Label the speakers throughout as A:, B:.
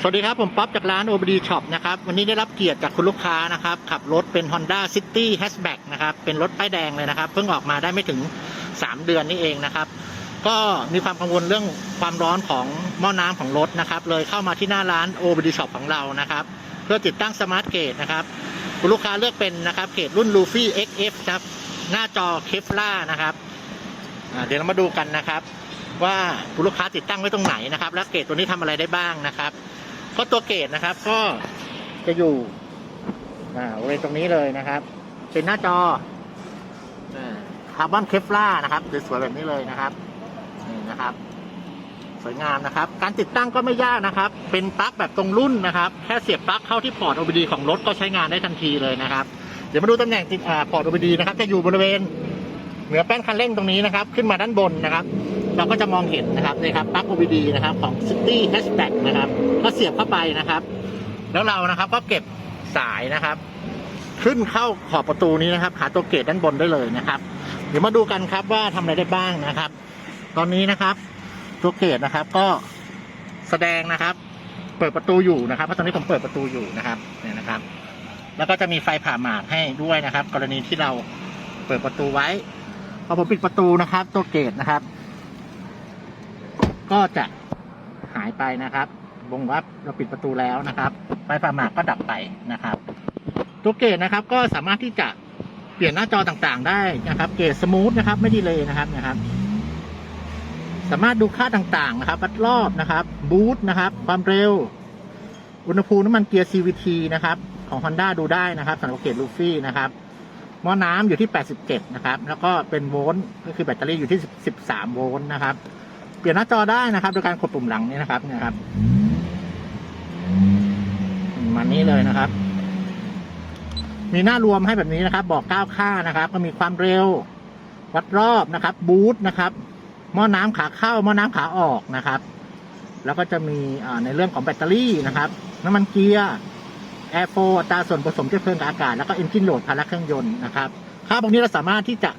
A: สวัสดีครับ ผมป๊อปจากร้าน OBD Shop นะครับ วันนี้ได้รับเกียรติจากคุณลูกค้านะครับ ขับรถเป็น Honda City Hatchback นะครับ เป็นรถป้ายแดงเลยนะครับ เพิ่งออกมาได้ไม่ถึง 3 เดือนนี่เองนะครับ ก็มีความกังวลเรื่องความร้อนของหม้อน้ำของรถนะครับ เลยเข้ามาที่หน้าร้าน OBD Shop ของเรานะครับ เพื่อติดตั้งสมาร์ทเกตนะครับ คุณลูกค้าเลือกเป็นนะครับเกตรุ่น Luffy XF ครับ หน้าจอเคฟล่านะครับ เดี๋ยวเรามาดูกันนะครับ ว่าคุณลูกค้าติดตั้งไว้ตรงไหนนะครับ และเกตตัวนี้ทำอะไรได้บ้างนะครับ ก็ตัวเกตนะครับ ก็จะอยู่อ่าบริเวณตรงนี้เลยนะครับ เป็นหน้าจอคาร์บอนเคฟล่านะครับสวยๆแบบนี้เลยนะครับนี่นะครับ สวยงามนะครับ การติดตั้งก็ไม่ยากนะครับ เป็นปลั๊กแบบตรงรุ่นนะครับ แค่เสียบปลั๊กเข้าที่พอร์ต OBD ของรถก็ใช้งานได้ทันทีเลยนะครับ เดี๋ยวมาดูตำแหน่งติดอ่าพอร์ต OBD นะครับ จะอยู่บริเวณ เหนือแป้นคันเร่งตรงนี้นะครับ ขึ้นมาด้านบนนะครับ เราก็จะมองเห็นนะครับนี่ครับปลั๊ก OBD นะครับของ City Hatchback นะครับ ก็เสียบเข้าไปนะครับ แล้วเรานะครับก็เก็บสายนะครับ ขึ้นเข้าขอบประตูนี้นะครับหาตัวเกตด้านบนได้เลยนะครับ เดี๋ยวมาดูกันครับว่าทำอะไรได้บ้างนะครับ ตอนนี้นะครับ ตัวเกตนะครับก็แสดงนะครับ เปิดประตูอยู่นะครับเพราะตอนนี้ผมเปิดประตูอยู่นะครับเนี่ยนะครับ แล้วก็จะมีไฟผ่าหมากให้ด้วยนะครับ กรณีที่เราเปิดประตูไว้ พอผมปิดประตูนะครับ ตัวเกตนะครับ ก็จะหายไปนะครับบ่งว่าเราปิดประตูแล้วนะครับไฟฟ้าหมากก็ดับไปนะครับ ตัวเกตนะครับก็สามารถที่จะเปลี่ยนหน้าจอต่างๆ ได้นะครับ เกตสมูทนะครับ ไม่ดีเลยนะครับนะครับ สามารถดูค่าต่างๆนะครับ วัดรอบนะครับ บูทนะครับ ความเร็ว อุณหภูมิน้ำมันเกียร์ CVT นะครับ ของ Honda ดูได้นะครับสำหรับเกตลูฟี่นะครับ หม้อน้ำอยู่ที่ 87 นะครับ แล้วก็เป็นโวลต์ก็คือแบตเตอรี่อยู่ที่ 13 โวลต์นะครับ เปลี่ยนหน้าจอได้นะครับ โดยการกดปุ่มหลังนี้นะครับนี่ยครับมันนี้เลยนะครับ มีหน้ารวมให้แบบนี้นะครับ บอกก้าวค่านะครับ ก็มีความเร็ว วัดรอบนะครับ บูทนะครับ หม้อน้ำขาเข้า หม้อน้ำขาออกนะครับ แล้วก็จะมีในเรื่องของแบตเตอรี่นะครับ น้ำมันเกียร์ แอร์โฟอัตราส่วนผสมเชื้อเพลิงกับอากาศ แล้วก็เอนจินโหลดพาระเครื่องยนต์นะครับค่าพวกนี้เราสามารถที่จะ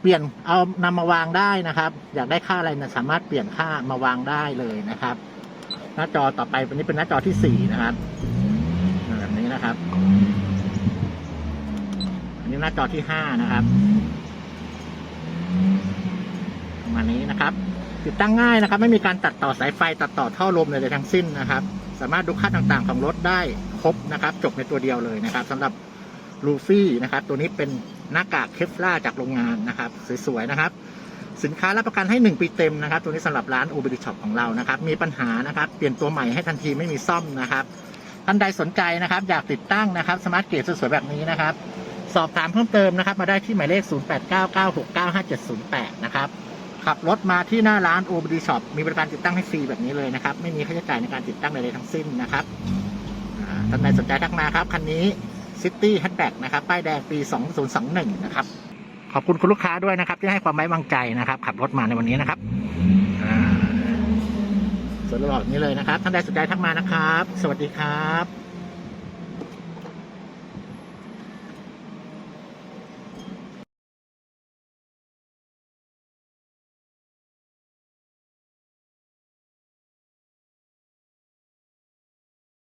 A: เปลี่ยนเอานำมาวางได้นะครับ อยากได้ค่าอะไรนะสามารถเปลี่ยนค่ามาวางได้เลยนะครับ หน้าจอต่อไปวันนี้เป็นหน้าจอที่สี่นะครับแบบนี้นะครับอันนี้หน้าจอที่ห้านะครับประมาณนี้นะครับ ติดตั้งง่ายนะครับ ไม่มีการตัดต่อสายไฟตัดต่อท่อลมเลยทั้งสิ้นนะครับ สามารถดูค่าต่างๆของรถได้ครบนะครับ จบในตัวเดียวเลยนะครับสำหรับลูฟี่นะครับ ตัวนี้เป็นหน้ากากเคฟล่าจากโรงงานนะครับ สวยๆนะครับ สินค้ารับประกันให้ 1 ปีเต็มนะครับ ตัวนี้สำหรับร้าน o b d Shop ของเรานะครับ มีปัญหานะครับ เปลี่ยนตัวใหม่ให้ทันทีไม่มีซ่อมนะครับท่านใดสนใจนะครับ อยากติดตั้งนะครับสมาร์ทเกตสวยๆแบบนี้นะครับ สอบถามเพิ่มเติมนะครับ มาได้ที่หมายเลข 0899695708 นะครับ ขับรถมาที่หน้าร้าน o b d Shop มีบริการติดตั้งให้ฟรีแบบนี้เลยนะครับ ไม่มีค่าใช้จ่ายในการติดตั้งใดๆทั้งสิ้นนะครับท่านใดสนใจทักมาครับ คันนี้ City Hatchback นะครับป้ายแดงปี 2021 นะครับ ขอบคุณคุณลูกค้าด้วยนะครับ ที่ให้ความไว้วางใจนะครับ ขับรถมาในวันนี้นะครับสวยหล่อแบบนี้เลยนะครับ ท่านใดสนใจทักมานะครับ สวัสดีครับ